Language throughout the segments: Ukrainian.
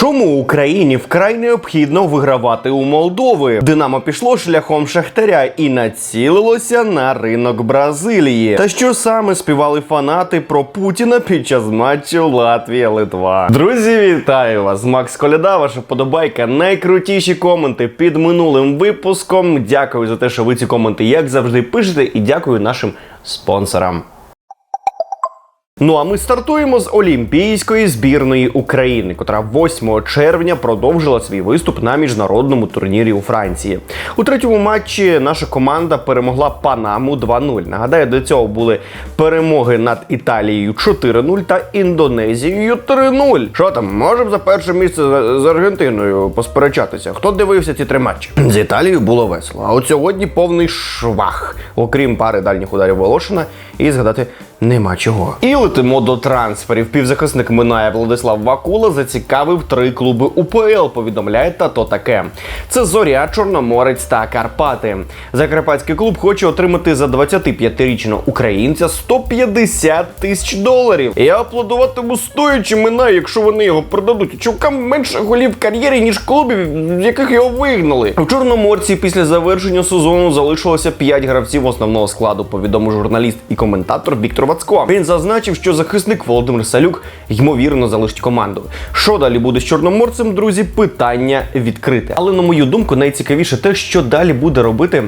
Чому Україні вкрай необхідно вигравати у Молдови? Динамо пішло шляхом Шахтаря і націлилося на ринок Бразилії. Та що саме співали фанати про Путіна під час матчу Латвія-Литва? Друзі, вітаю вас! Макс Коляда, ваша подобайка. Найкрутіші коменти під минулим випуском. Дякую за те, що ви ці коменти, як завжди, пишете, і дякую нашим спонсорам. Ну а ми стартуємо з Олімпійської збірної України, котра 8 червня продовжила свій виступ на міжнародному турнірі у Франції. У третьому матчі наша команда перемогла Панаму 2-0. Нагадаю, до цього були перемоги над Італією 4-0 та Індонезією 3-0. Що там, можемо за перше місце з Аргентиною посперечатися? Хто дивився ці три матчі? З Італією було весело. А от сьогодні повний швах, окрім пари дальніх ударів Волошина, і згадати нема чого. І летимо до трансферів. Півзахисник Минає Владислав Вакула зацікавив три клуби УПЛ. Повідомляє тато таке. Це Зоря, Чорноморець та Карпати. Закарпатський клуб хоче отримати за 25-річного українця 150 тисяч доларів. Я аплодуватиму стоячи Минає, якщо вони його продадуть. Чувкам менше голів кар'єрі, ніж клубів, з яких його вигнали. У Чорноморці після завершення сезону залишилося 5 гравців основного складу. Повідомив журналіст і коментатор Віктор Вацко. Він зазначив, що захисник Володимир Салюк ймовірно залишить команду. Що далі буде з чорноморцем, друзі? Питання відкрите. Але на мою думку, найцікавіше те, що далі буде робити.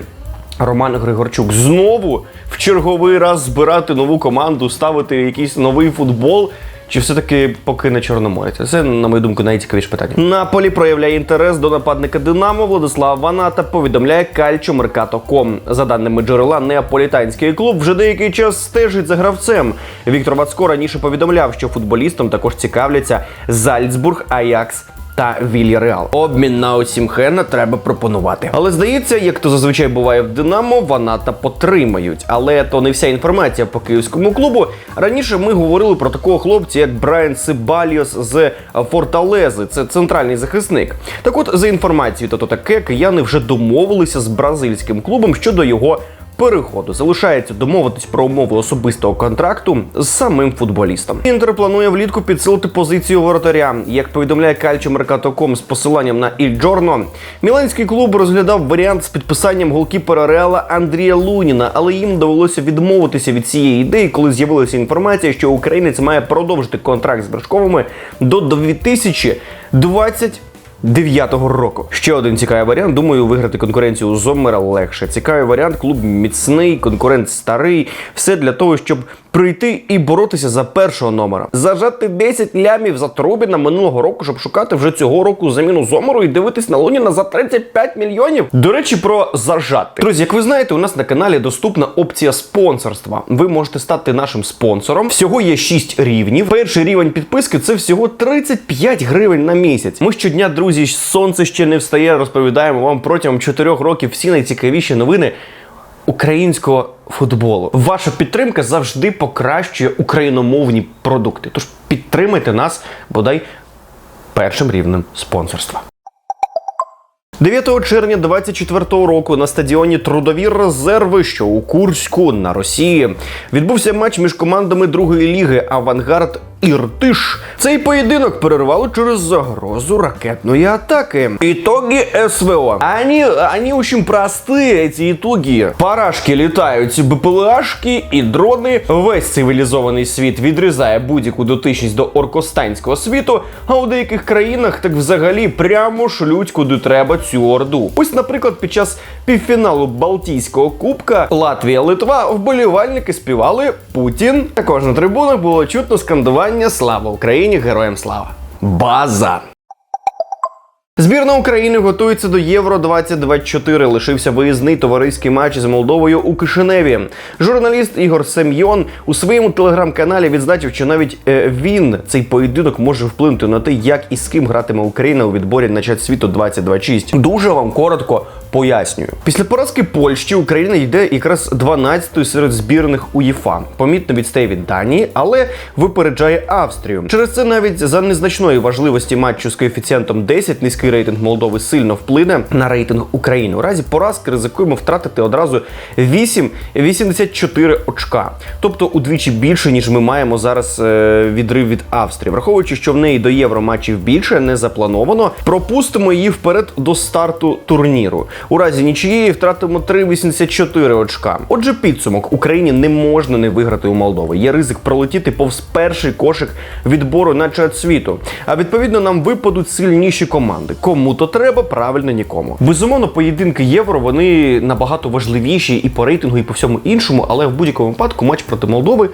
Роман Григорчук знову в черговий раз збирати нову команду, ставити якийсь новий футбол. Чи все-таки покине Чорноморець? Це, на мою думку, найцікавіше питання. Наполі проявляє інтерес до нападника Динамо Владислава Ваната. Повідомляє Кальчо Меркато.ком. За даними джерела, неаполітанський клуб вже деякий час стежить за гравцем. Віктор Вацко раніше повідомляв, що футболістом також цікавляться Зальцбург, Аякс та Вільяреал. Обмін на Осімхена треба пропонувати. Але здається, як то зазвичай буває в Динамо, Ваната потримають. Але то не вся інформація по київському клубу. Раніше ми говорили про такого хлопця, як Брайан Сибаліос з Форталези. Це центральний захисник. Так от, за інформацією, то таке кияни вже домовилися з бразильським клубом щодо його переходу. Залишається домовитись про умови особистого контракту з самим футболістом. Інтер планує влітку підсилити позицію воротаря. Як повідомляє Кальчо Меркатоком з посиланням на Іль Джорно, міланський клуб розглядав варіант з підписанням голкіпера Реала Андрія Луніна, але їм довелося відмовитися від цієї ідеї, коли з'явилася інформація, що українець має продовжити контракт з Бершковими до 2020 Дев'ятого року. Ще один цікавий варіант. Думаю, виграти конкуренцію у Зоммера легше. Цікавий варіант. Клуб міцний, конкурент старий. Все для того, щоб прийти і боротися за першого номера. Зажати 10 лямів за Трубіна минулого року, щоб шукати вже цього року заміну Зомеру і дивитись на Луніна за 35 мільйонів. До речі, про зажати. Друзі, як ви знаєте, у нас на каналі доступна опція спонсорства. Ви можете стати нашим спонсором. Всього є 6 рівнів. Перший рівень підписки це всього 35 гривень на місяць. Ми щодня, друзі, сонце ще не встає. Розповідаємо вам протягом 4 років всі найцікавіші новини українського футболу. Ваша підтримка завжди покращує україномовні продукти. Тож підтримайте нас бодай першим рівнем спонсорства. 9 червня 24-го року на стадіоні Трудові резерви, що у Курську на Росії, відбувся матч між командами другої ліги Авангард Іртиш. Цей поєдинок перервали через загрозу ракетної атаки. Ітоги СВО. Ані, ані очень прості ці ітоги. Парашки літають, БПЛАшки і дрони. Весь цивілізований світ відрізає будь-яку дотичність до оркостанського світу, а у деяких країнах так взагалі прямо шлють куди треба цю орду. Ось, наприклад, під час півфіналу Балтійського кубка Латвія-Литва вболівальники співали Путін. Також на трибунах було чутно скандування Слава Україні! Героям слава! База! Збірна України готується до Євро 2024. Лишився виїзний товариський матч з Молдовою у Кишиневі. Журналіст Ігор Сем'йон у своєму телеграм-каналі відзначив, що навіть е, він цей поєдинок може вплинути на те, як і з ким гратиме Україна у відборі на час світу 2026. Дуже вам коротко Пояснюю, після поразки Польщі Україна йде якраз 12-ю серед збірних УЄФА. Помітно відстає від Данії, але випереджає Австрію. Через це навіть за незначної важливості матчу з коефіцієнтом 10 низький рейтинг Молдови сильно вплине на рейтинг України. У разі поразки ризикуємо втратити одразу 8,84 очка, тобто удвічі більше ніж ми маємо зараз е, відрив від Австрії. Враховуючи, що в неї до євро матчів більше не заплановано, пропустимо її вперед до старту турніру. У разі нічиєї втратимо 3,84 очка. Отже, підсумок Україні не можна не виграти у Молдови. Є ризик пролетіти повз перший кошик відбору на чемпіонат світу. А відповідно нам випадуть сильніші команди. Кому то треба, правильно нікому. Безумовно, поєдинки євро вони набагато важливіші і по рейтингу, і по всьому іншому, але в будь-якому випадку матч проти Молдови.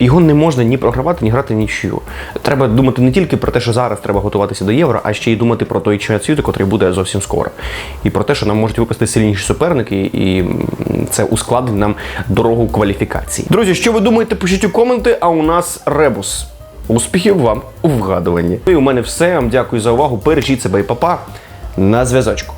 Його не можна ні програвати, ні грати нічию. Треба думати не тільки про те, що зараз треба готуватися до євро, а ще й думати про той чемпіонат світу, який буде зовсім скоро. І про те, що нам можуть випасти сильніші суперники, і це ускладнить нам дорогу кваліфікації. Друзі, що ви думаєте, пишіть у коменти, а у нас ребус. Успіхів вам у вгадуванні. Ну І у мене все. Вам дякую за увагу. Бережіть себе і папа. На зв'язочку.